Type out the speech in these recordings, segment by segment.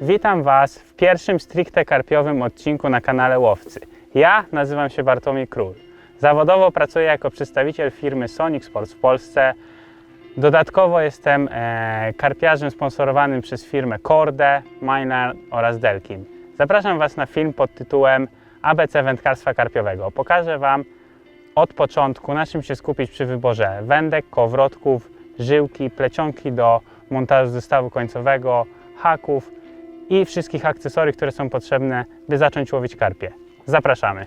Witam Was w pierwszym stricte karpiowym odcinku na kanale Łowcy. Ja nazywam się Bartłomiej Król. Zawodowo pracuję jako przedstawiciel firmy Sonic Sports w Polsce. Dodatkowo jestem e, karpiarzem sponsorowanym przez firmę Korde, Mineland oraz Delkin. Zapraszam Was na film pod tytułem ABC wędkarstwa karpiowego. Pokażę Wam od początku, na czym się skupić przy wyborze wędek, kołowrotków, żyłki, plecionki do montażu zestawu końcowego, haków i wszystkich akcesorii, które są potrzebne, by zacząć łowić karpie. Zapraszamy.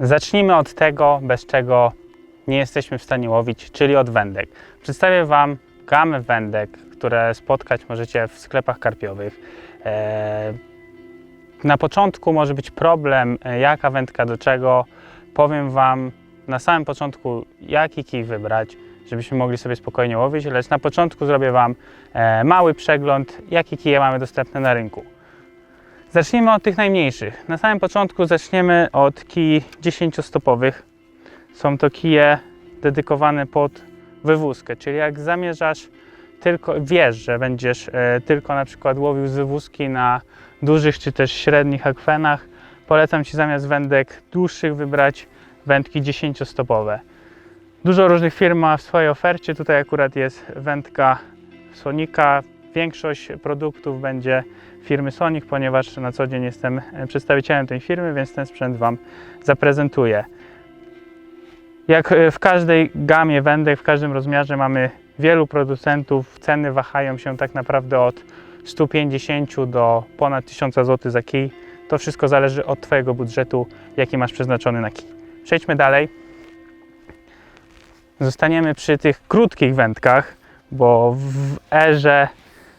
Zacznijmy od tego, bez czego nie jesteśmy w stanie łowić, czyli od wędek. Przedstawię Wam gamę wędek, które spotkać możecie w sklepach karpiowych. Eee, na początku może być problem, e, jaka wędka do czego. Powiem Wam na samym początku, jaki kij wybrać, żebyśmy mogli sobie spokojnie łowić, lecz na początku zrobię Wam e, mały przegląd, jakie kije mamy dostępne na rynku. Zacznijmy od tych najmniejszych. Na samym początku zaczniemy od kij 10-stopowych. Są to kije dedykowane pod wywózkę, czyli jak zamierzasz tylko, wiesz, że będziesz e, tylko na przykład łowił z wywózki na dużych czy też średnich akwenach, polecam Ci zamiast wędek dłuższych wybrać wędki 10-stopowe. Dużo różnych firm ma w swojej ofercie. Tutaj akurat jest wędka Sonika. Większość produktów będzie firmy Sonic, ponieważ na co dzień jestem e, przedstawicielem tej firmy, więc ten sprzęt Wam zaprezentuję. Jak e, w każdej gamie wędek, w każdym rozmiarze mamy wielu producentów. Ceny wahają się tak naprawdę od 150 do ponad 1000 zł za kij. To wszystko zależy od Twojego budżetu, jaki masz przeznaczony na kij. Przejdźmy dalej. Zostaniemy przy tych krótkich wędkach, bo w erze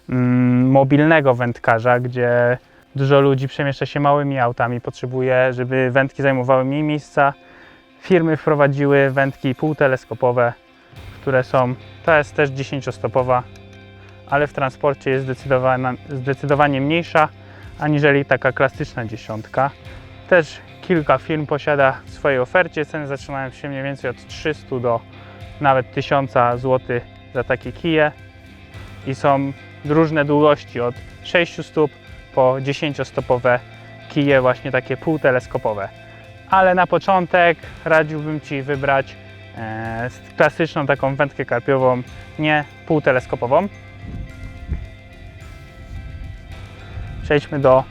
mm, mobilnego wędkarza, gdzie dużo ludzi przemieszcza się małymi autami, potrzebuje, żeby wędki zajmowały mniej miejsca, firmy wprowadziły wędki półteleskopowe, które są, to jest też 10-stopowa, ale w transporcie jest zdecydowanie mniejsza aniżeli taka klasyczna dziesiątka. Też kilka firm posiada w swojej ofercie. Ceny zaczynają się mniej więcej od 300 do nawet 1000 zł za takie kije i są różne długości od 6 stóp po 10-stopowe kije, właśnie takie półteleskopowe. Ale na początek radziłbym Ci wybrać e, klasyczną taką wędkę karpiową, nie półteleskopową. Przejdźmy do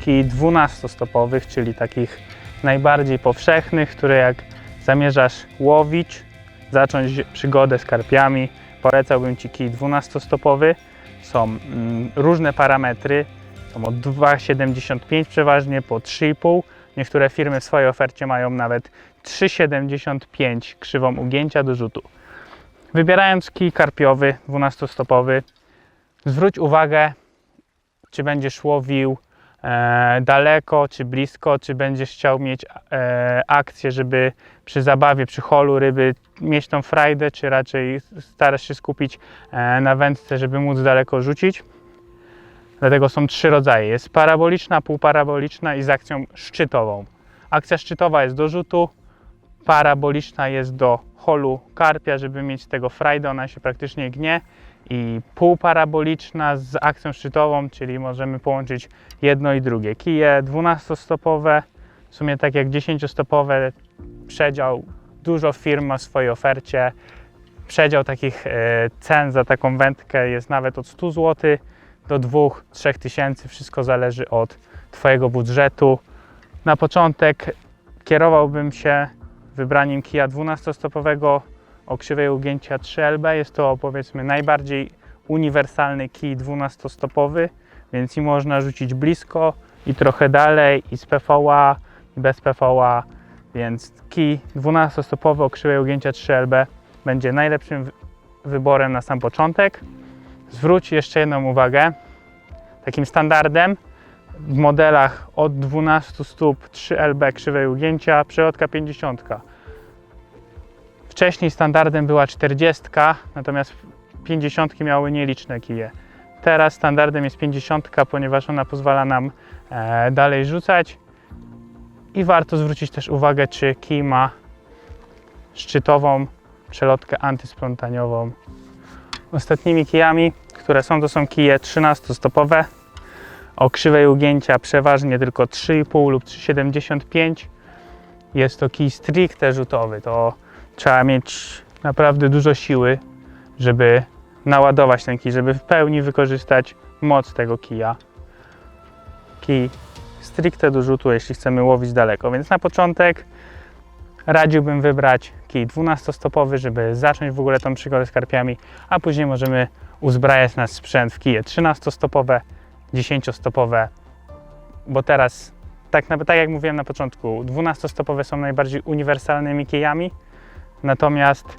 kij 12-stopowych, czyli takich najbardziej powszechnych, które jak zamierzasz łowić, zacząć przygodę z karpiami, polecałbym Ci kij 12-stopowy. Są mm, różne parametry, są od 2,75 przeważnie po 3,5. Niektóre firmy w swojej ofercie mają nawet 3,75 krzywą ugięcia do rzutu. Wybierając kij karpiowy 12-stopowy, zwróć uwagę, czy będziesz łowił daleko, czy blisko, czy będziesz chciał mieć e, akcję, żeby przy zabawie, przy holu ryby mieć tą frajdę, czy raczej starasz się skupić e, na wędce, żeby móc daleko rzucić. Dlatego są trzy rodzaje. Jest paraboliczna, półparaboliczna i z akcją szczytową. Akcja szczytowa jest do rzutu, paraboliczna jest do holu karpia, żeby mieć tego frajdę, ona się praktycznie gnie i półparaboliczna z akcją szczytową, czyli możemy połączyć jedno i drugie. Kije 12-stopowe, w sumie tak jak 10-stopowe, przedział, dużo firm ma w swojej ofercie. Przedział takich e, cen za taką wędkę jest nawet od 100 zł do 2-3 tysięcy, wszystko zależy od Twojego budżetu. Na początek kierowałbym się wybraniem kija 12-stopowego o krzywej ugięcia 3LB. Jest to powiedzmy najbardziej uniwersalny kij 12-stopowy, więc i można rzucić blisko i trochę dalej i z PVA i bez PVA, więc kij 12-stopowy o krzywej ugięcia 3LB będzie najlepszym wy- wyborem na sam początek. Zwróć jeszcze jedną uwagę. Takim standardem w modelach od 12 stóp 3LB krzywej ugięcia, przelotka 50. Wcześniej standardem była 40, natomiast 50 miały nieliczne kije. Teraz standardem jest 50, ponieważ ona pozwala nam e, dalej rzucać. I warto zwrócić też uwagę, czy kij ma szczytową przelotkę antysplątaniową. Ostatnimi kijami, które są, to są kije 13-stopowe o krzywej ugięcia przeważnie tylko 3,5 lub 3,75. Jest to kij stricte rzutowy. To trzeba mieć naprawdę dużo siły, żeby naładować ten kij, żeby w pełni wykorzystać moc tego kija. Kij stricte do rzutu, jeśli chcemy łowić daleko. Więc na początek radziłbym wybrać kij 12-stopowy, żeby zacząć w ogóle tą przygodę z karpiami, a później możemy uzbrajać nasz sprzęt w kije 13-stopowe, 10-stopowe, bo teraz, tak, tak jak mówiłem na początku, 12-stopowe są najbardziej uniwersalnymi kijami, natomiast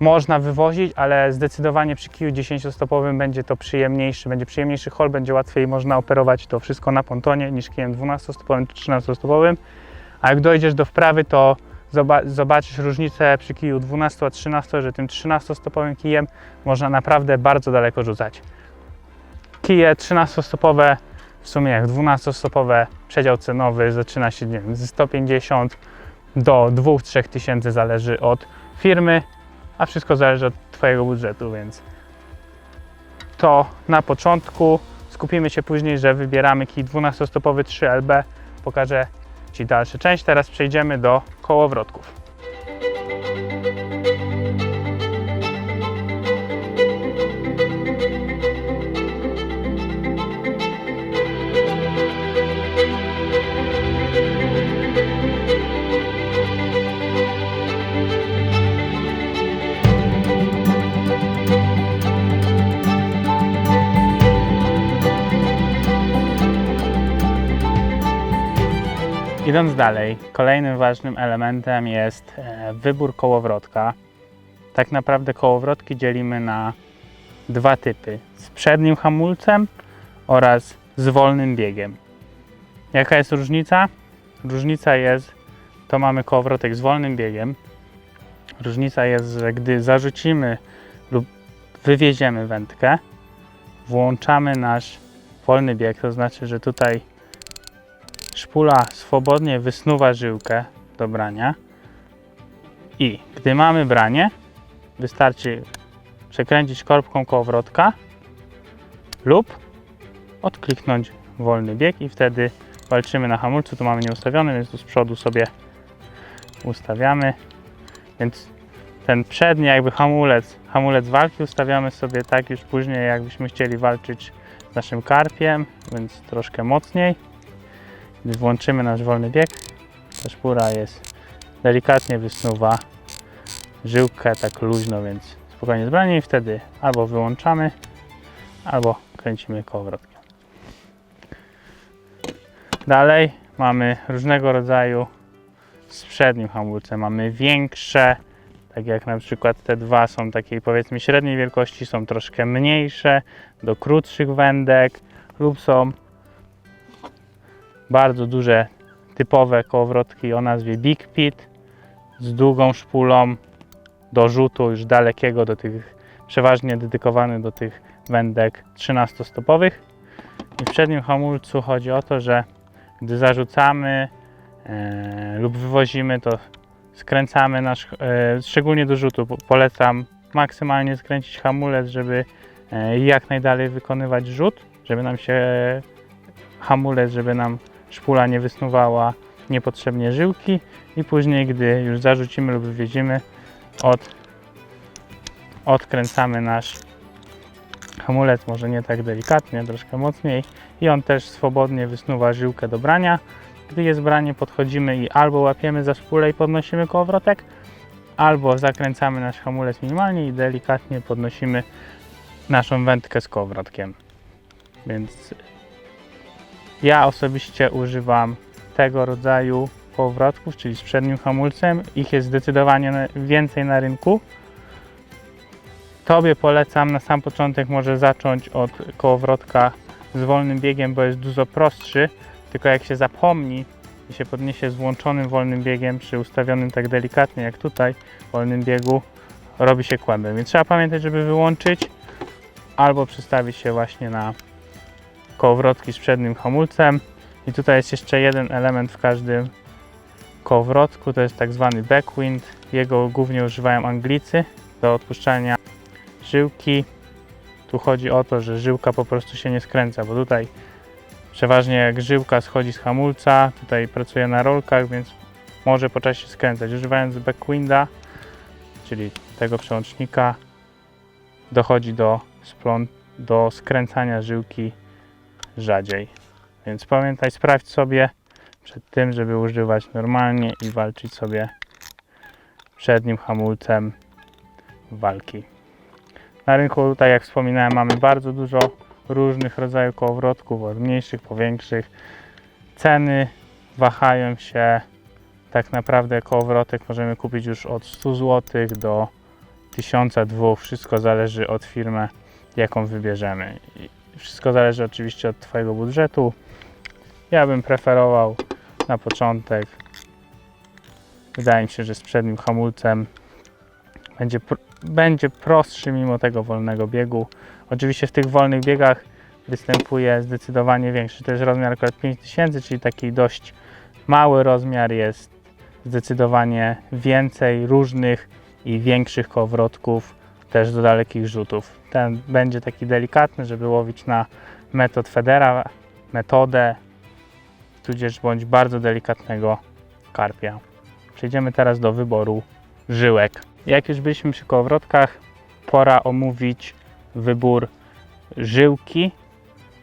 można wywozić, ale zdecydowanie przy kiju 10-stopowym będzie to przyjemniejszy, będzie przyjemniejszy hol, będzie łatwiej można operować to wszystko na pontonie niż kijem 12-stopowym czy 13-stopowym. A jak dojdziesz do wprawy, to zoba- zobaczysz różnicę przy kiju 12 a 13, że tym 13-stopowym kijem można naprawdę bardzo daleko rzucać. Kije 13-stopowe, w sumie jak 12-stopowe, przedział cenowy zaczyna się nie wiem, ze 150 do 2-3 tysięcy, zależy od firmy, a wszystko zależy od Twojego budżetu, więc to na początku. Skupimy się później, że wybieramy kij 12-stopowy 3LB. Pokażę Ci dalszą część. Teraz przejdziemy do kołowrotków. Idąc dalej, kolejnym ważnym elementem jest e, wybór kołowrotka. Tak naprawdę kołowrotki dzielimy na dwa typy: z przednim hamulcem oraz z wolnym biegiem. Jaka jest różnica? Różnica jest, to mamy kołowrotek z wolnym biegiem. Różnica jest, że gdy zarzucimy lub wywieziemy wędkę, włączamy nasz wolny bieg, to znaczy, że tutaj szpula swobodnie wysnuwa żyłkę do brania i gdy mamy branie, wystarczy przekręcić korbką kołowrotka lub odkliknąć wolny bieg i wtedy walczymy na hamulcu. Tu mamy nieustawiony, więc tu z przodu sobie ustawiamy. Więc ten przedni jakby hamulec, hamulec walki ustawiamy sobie tak już później, jakbyśmy chcieli walczyć z naszym karpiem, więc troszkę mocniej. Włączymy nasz wolny bieg, ta szpura jest delikatnie wysnuwa żyłkę tak luźno, więc spokojnie zbranie i wtedy albo wyłączamy, albo kręcimy kołowrotkiem. Dalej mamy różnego rodzaju z przednim hamulcem. Mamy większe, tak jak na przykład te dwa są takiej powiedzmy średniej wielkości, są troszkę mniejsze, do krótszych wędek lub są bardzo duże, typowe kołowrotki o nazwie Big Pit z długą szpulą do rzutu już dalekiego, do tych przeważnie dedykowany do tych wędek 13-stopowych. I w przednim hamulcu chodzi o to, że gdy zarzucamy e, lub wywozimy, to skręcamy nasz, e, szczególnie do rzutu, po- polecam maksymalnie skręcić hamulec, żeby e, jak najdalej wykonywać rzut, żeby nam się hamulec, żeby nam szpula nie wysnuwała niepotrzebnie żyłki i później, gdy już zarzucimy lub wywieziemy, od, odkręcamy nasz hamulec, może nie tak delikatnie, troszkę mocniej i on też swobodnie wysnuwa żyłkę do brania. Gdy jest branie, podchodzimy i albo łapiemy za szpulę i podnosimy kołowrotek, albo zakręcamy nasz hamulec minimalnie i delikatnie podnosimy naszą wędkę z kołowrotkiem. Więc ja osobiście używam tego rodzaju kołowrotków, czyli z przednim hamulcem. Ich jest zdecydowanie więcej na rynku. Tobie polecam na sam początek może zacząć od kołowrotka z wolnym biegiem, bo jest dużo prostszy. Tylko jak się zapomni i się podniesie z włączonym wolnym biegiem, przy ustawionym tak delikatnie jak tutaj, wolnym biegu, robi się kłębem. Więc trzeba pamiętać, żeby wyłączyć albo przestawić się właśnie na kołowrotki z przednim hamulcem. I tutaj jest jeszcze jeden element w każdym kołowrotku, to jest tak zwany backwind. Jego głównie używają Anglicy do odpuszczania żyłki Tu chodzi o to, że żyłka po prostu się nie skręca, bo tutaj przeważnie jak żyłka schodzi z hamulca, tutaj pracuje na rolkach, więc może po czasie skręcać. Używając backwinda, czyli tego przełącznika, dochodzi do, do skręcania żyłki rzadziej. Więc pamiętaj, sprawdź sobie przed tym, żeby używać normalnie i walczyć sobie przednim hamulcem walki. Na rynku, tak jak wspominałem, mamy bardzo dużo różnych rodzajów kołowrotków, od mniejszych po większych. Ceny wahają się. Tak naprawdę kołowrotek możemy kupić już od 100 zł do 1002. Wszystko zależy od firmy, jaką wybierzemy. Wszystko zależy oczywiście od Twojego budżetu. Ja bym preferował na początek. Wydaje mi się, że z przednim hamulcem będzie, będzie prostszy mimo tego wolnego biegu. Oczywiście w tych wolnych biegach występuje zdecydowanie większy. To jest rozmiar akurat 5000, czyli taki dość mały rozmiar. Jest zdecydowanie więcej różnych i większych kołowrotków, też do dalekich rzutów. Ten będzie taki delikatny, żeby łowić na metod Federa, metodę, tudzież bądź bardzo delikatnego karpia. Przejdziemy teraz do wyboru żyłek. Jak już byliśmy przy kołowrotkach, pora omówić wybór żyłki.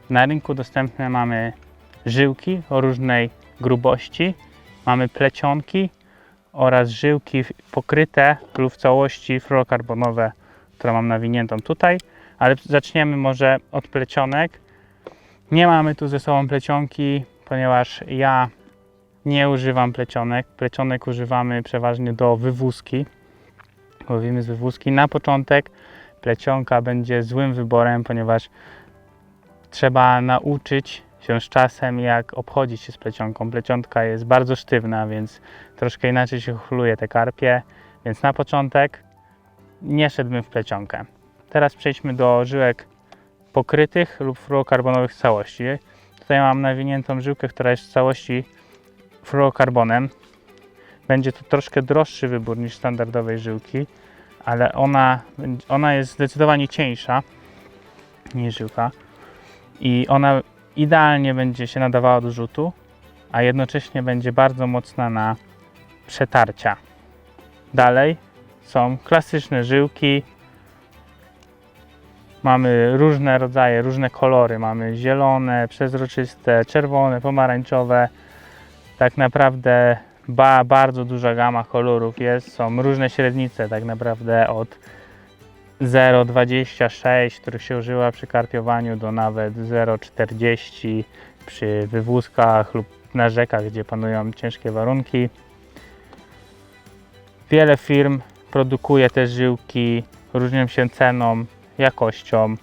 Na rynku dostępne mamy żyłki o różnej grubości, mamy plecionki oraz żyłki pokryte lub w całości fluorokarbonowe, które mam nawiniętą tutaj, ale zaczniemy może od plecionek. Nie mamy tu ze sobą plecionki, ponieważ ja nie używam plecionek. Plecionek używamy przeważnie do wywózki. Łowimy z wywózki. Na początek plecionka będzie złym wyborem, ponieważ trzeba nauczyć się z czasem, jak obchodzić się z plecionką. Plecionka jest bardzo sztywna, więc troszkę inaczej się chluje te karpie, więc na początek nie szedłbym w plecionkę. Teraz przejdźmy do żyłek pokrytych lub fluorokarbonowych w całości. Tutaj mam nawiniętą żyłkę, która jest w całości fluorokarbonem. Będzie to troszkę droższy wybór niż standardowej żyłki, ale ona, ona jest zdecydowanie cieńsza niż żyłka i ona idealnie będzie się nadawała do rzutu, a jednocześnie będzie bardzo mocna na przetarcia. Dalej są klasyczne żyłki. Mamy różne rodzaje, różne kolory. Mamy zielone, przezroczyste, czerwone, pomarańczowe. Tak naprawdę ba, bardzo duża gama kolorów jest. Są różne średnice, tak naprawdę od 0,26, których się używa przy karpiowaniu, do nawet 0,40 przy wywózkach lub na rzekach, gdzie panują ciężkie warunki. Wiele firm produkuje te żyłki, różnią się ceną, jakością.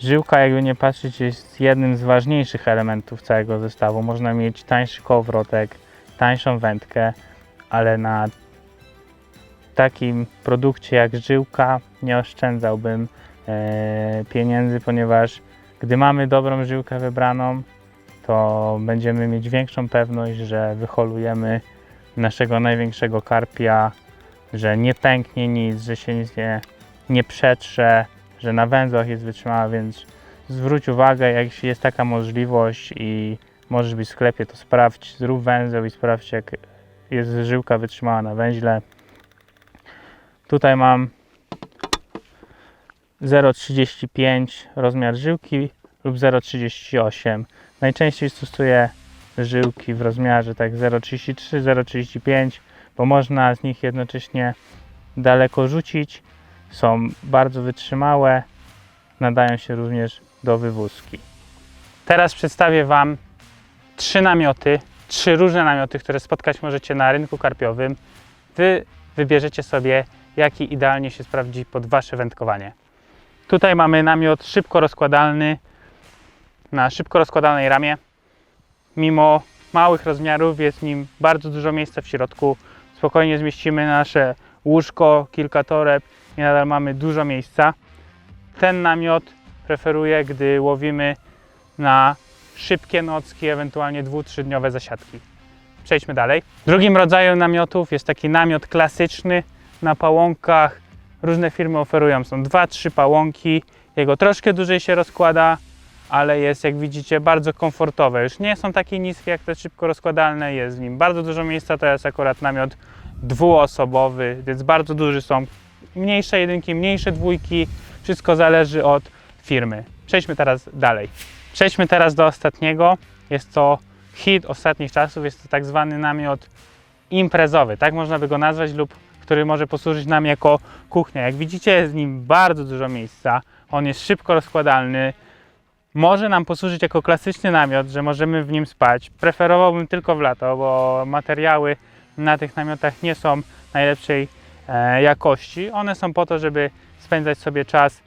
Żyłka, jakby nie patrzeć, jest jednym z ważniejszych elementów całego zestawu. Można mieć tańszy kołowrotek, tańszą wędkę, ale na takim produkcie jak żyłka nie oszczędzałbym e, pieniędzy, ponieważ gdy mamy dobrą żyłkę wybraną, to będziemy mieć większą pewność, że wyholujemy naszego największego karpia, że nie pęknie nic, że się nic nie, nie przetrze, że na węzłach jest wytrzymała, więc zwróć uwagę, jak jest taka możliwość i możesz być w sklepie, to sprawdź, zrób węzeł i sprawdź, jak jest żyłka wytrzymała na węźle. Tutaj mam 0,35 rozmiar żyłki lub 0,38. Najczęściej stosuję żyłki w rozmiarze tak 0,33, 0,35, bo można z nich jednocześnie daleko rzucić. Są bardzo wytrzymałe, nadają się również do wywózki. Teraz przedstawię Wam trzy namioty, trzy różne namioty, które spotkać możecie na rynku karpiowym. Wy wybierzecie sobie, jaki idealnie się sprawdzi pod Wasze wędkowanie. Tutaj mamy namiot szybko rozkładalny na szybko rozkładanej ramie. Mimo małych rozmiarów jest w nim bardzo dużo miejsca w środku. Spokojnie zmieścimy nasze łóżko, kilka toreb i nadal mamy dużo miejsca. Ten namiot preferuję, gdy łowimy na szybkie nocki, ewentualnie dwu-trzydniowe zasiadki. Przejdźmy dalej. Drugim rodzajem namiotów jest taki namiot klasyczny na pałąkach. Różne firmy oferują, są dwa, trzy pałąki. Jego troszkę dłużej się rozkłada, ale jest jak widzicie bardzo komfortowe. Już nie są takie niskie jak te szybko rozkładalne, jest w nim bardzo dużo miejsca, to jest akurat namiot dwuosobowy, więc bardzo duży są mniejsze jedynki, mniejsze dwójki, wszystko zależy od firmy. Przejdźmy teraz dalej. Przejdźmy teraz do ostatniego. Jest to hit ostatnich czasów, jest to tak zwany namiot imprezowy, tak można by go nazwać, lub który może posłużyć nam jako kuchnia. Jak widzicie, jest w nim bardzo dużo miejsca. On jest szybko rozkładalny. Może nam posłużyć jako klasyczny namiot, że możemy w nim spać. Preferowałbym tylko w lato, bo materiały na tych namiotach nie są najlepszej e, jakości. One są po to, żeby spędzać sobie czas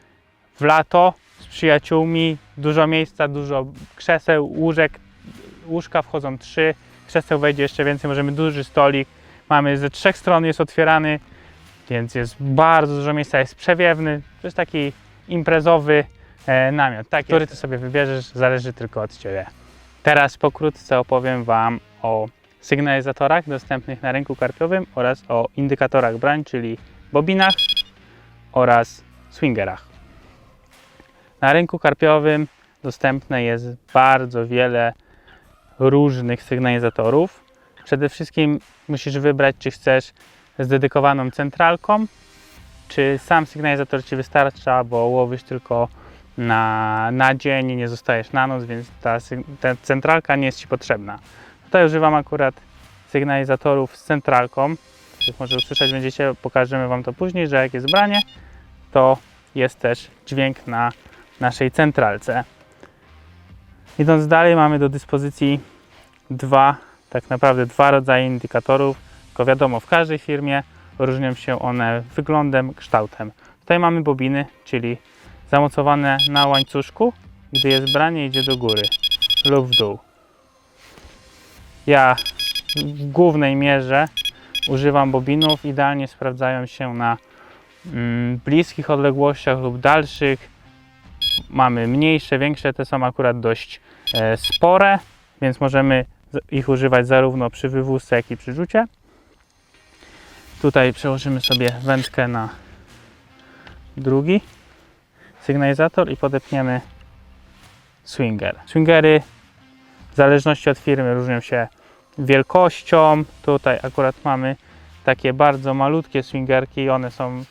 w lato z przyjaciółmi. Dużo miejsca, dużo krzeseł, łóżek. Łóżka wchodzą trzy, krzeseł wejdzie jeszcze więcej. Możemy duży stolik. Mamy ze trzech stron jest otwierany, więc jest bardzo dużo miejsca. Jest przewiewny. To jest taki imprezowy namiot. Tak, który ty sobie wybierzesz, zależy tylko od ciebie. Teraz pokrótce opowiem Wam o sygnalizatorach dostępnych na rynku karpiowym oraz o indykatorach brań, czyli bobinach oraz swingerach. Na rynku karpiowym dostępne jest bardzo wiele różnych sygnalizatorów. Przede wszystkim musisz wybrać, czy chcesz z dedykowaną centralką, czy sam sygnalizator Ci wystarcza, bo łowisz tylko na, na dzień i nie zostajesz na noc, więc ta, ta centralka nie jest Ci potrzebna. Tutaj używam akurat sygnalizatorów z centralką. Jak może usłyszeć będziecie, pokażemy Wam to później, że jak jest branie, to jest też dźwięk na naszej centralce. Idąc dalej, mamy do dyspozycji dwa, tak naprawdę dwa rodzaje indykatorów. Tylko wiadomo, w każdej firmie różnią się one wyglądem, kształtem. Tutaj mamy bobiny, czyli zamocowane na łańcuszku, gdy jest branie idzie do góry lub w dół. Ja w głównej mierze używam bobinów, idealnie sprawdzają się na mm, bliskich odległościach lub dalszych. Mamy mniejsze, większe, te są akurat dość e, spore, więc możemy ich używać zarówno przy wywózce, jak i przy rzucie. Tutaj przełożymy sobie wędkę na drugi sygnalizator i podepniemy swinger. Swingery w zależności od firmy różnią się wielkością. Tutaj akurat mamy takie bardzo malutkie swingerki. One są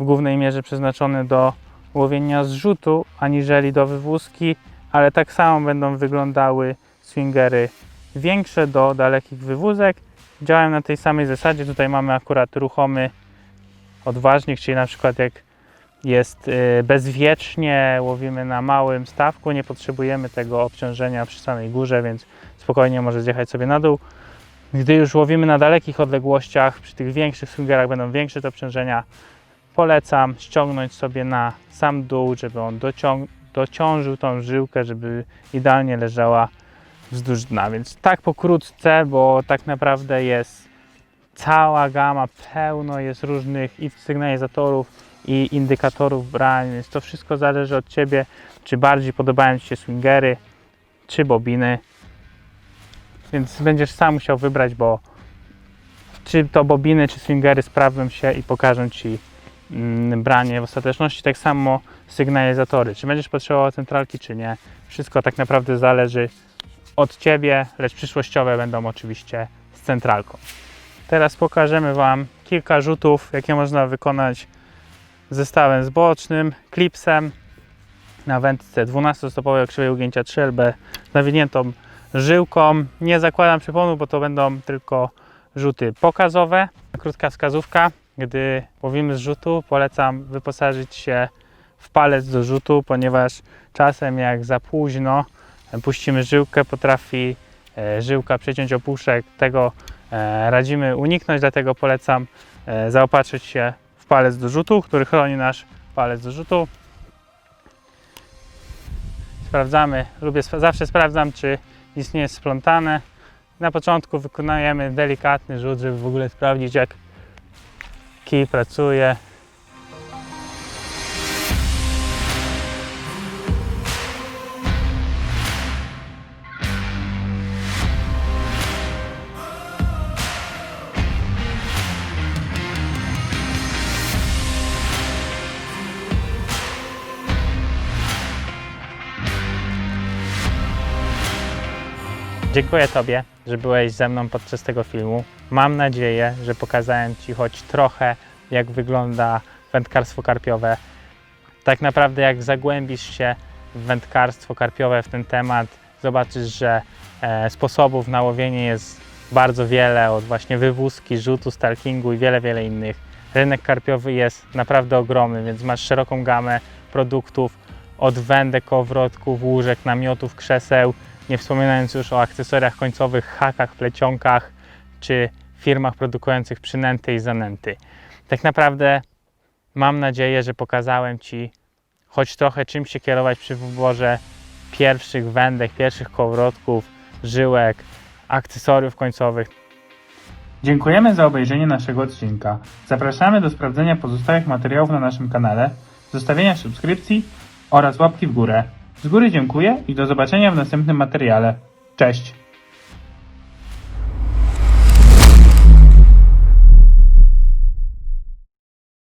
w głównej mierze przeznaczone do łowienia zrzutu, aniżeli do wywózki, ale tak samo będą wyglądały swingery większe do dalekich wywózek. Działają na tej samej zasadzie. Tutaj mamy akurat ruchomy odważnik, czyli na przykład jak jest y, bezwiecznie, łowimy na małym stawku, nie potrzebujemy tego obciążenia przy samej górze, więc spokojnie może zjechać sobie na dół. Gdy już łowimy na dalekich odległościach, przy tych większych swingerach będą większe te obciążenia, polecam ściągnąć sobie na sam dół, żeby on dociążył tą żyłkę, żeby idealnie leżała wzdłuż dna. Więc tak pokrótce, bo tak naprawdę jest cała gama, pełno jest różnych i sygnalizatorów, i indykatorów brań, więc to wszystko zależy od Ciebie, czy bardziej podobają Ci się swingery, czy bobiny. Więc będziesz sam musiał wybrać, bo czy to bobiny, czy swingery sprawdzą się i pokażą Ci mm, branie w ostateczności. Tak samo sygnalizatory. Czy będziesz potrzebował centralki, czy nie. Wszystko tak naprawdę zależy od Ciebie, lecz przyszłościowe będą oczywiście z centralką. Teraz pokażemy Wam kilka rzutów, jakie można wykonać zestawem zbocznym, klipsem na wędce 12-stopowej krzywej ugięcia 3LB z nawiniętą żyłką. Nie zakładam przyponu, bo to będą tylko rzuty pokazowe. Krótka wskazówka. Gdy łowimy z rzutu, polecam wyposażyć się w palec do rzutu, ponieważ czasem jak za późno puścimy żyłkę, potrafi e, żyłka przeciąć opuszek. Tego e, radzimy uniknąć, dlatego polecam e, zaopatrzyć się palec do rzutu, który chroni nasz palec do rzutu. Sprawdzamy, lubię, zawsze sprawdzam, czy nic nie jest splątane. Na początku wykonujemy delikatny rzut, żeby w ogóle sprawdzić, jak kij pracuje. Dziękuję Tobie, że byłeś ze mną podczas tego filmu. Mam nadzieję, że pokazałem Ci choć trochę, jak wygląda wędkarstwo karpiowe. Tak naprawdę, jak zagłębisz się w wędkarstwo karpiowe, w ten temat, zobaczysz, że e, sposobów na łowienie jest bardzo wiele, od właśnie wywózki, rzutu, stalkingu i wiele, wiele innych. Rynek karpiowy jest naprawdę ogromny, więc masz szeroką gamę produktów od wędek, kołowrotków, łóżek, namiotów, krzeseł, nie wspominając już o akcesoriach końcowych, hakach, plecionkach czy firmach produkujących przynęty i zanęty. Tak naprawdę mam nadzieję, że pokazałem Ci choć trochę czym się kierować przy wyborze pierwszych wędek, pierwszych kołowrotków, żyłek, akcesoriów końcowych. Dziękujemy za obejrzenie naszego odcinka. Zapraszamy do sprawdzenia pozostałych materiałów na naszym kanale, zostawienia subskrypcji oraz łapki w górę. Z góry dziękuję i do zobaczenia w następnym materiale. Cześć!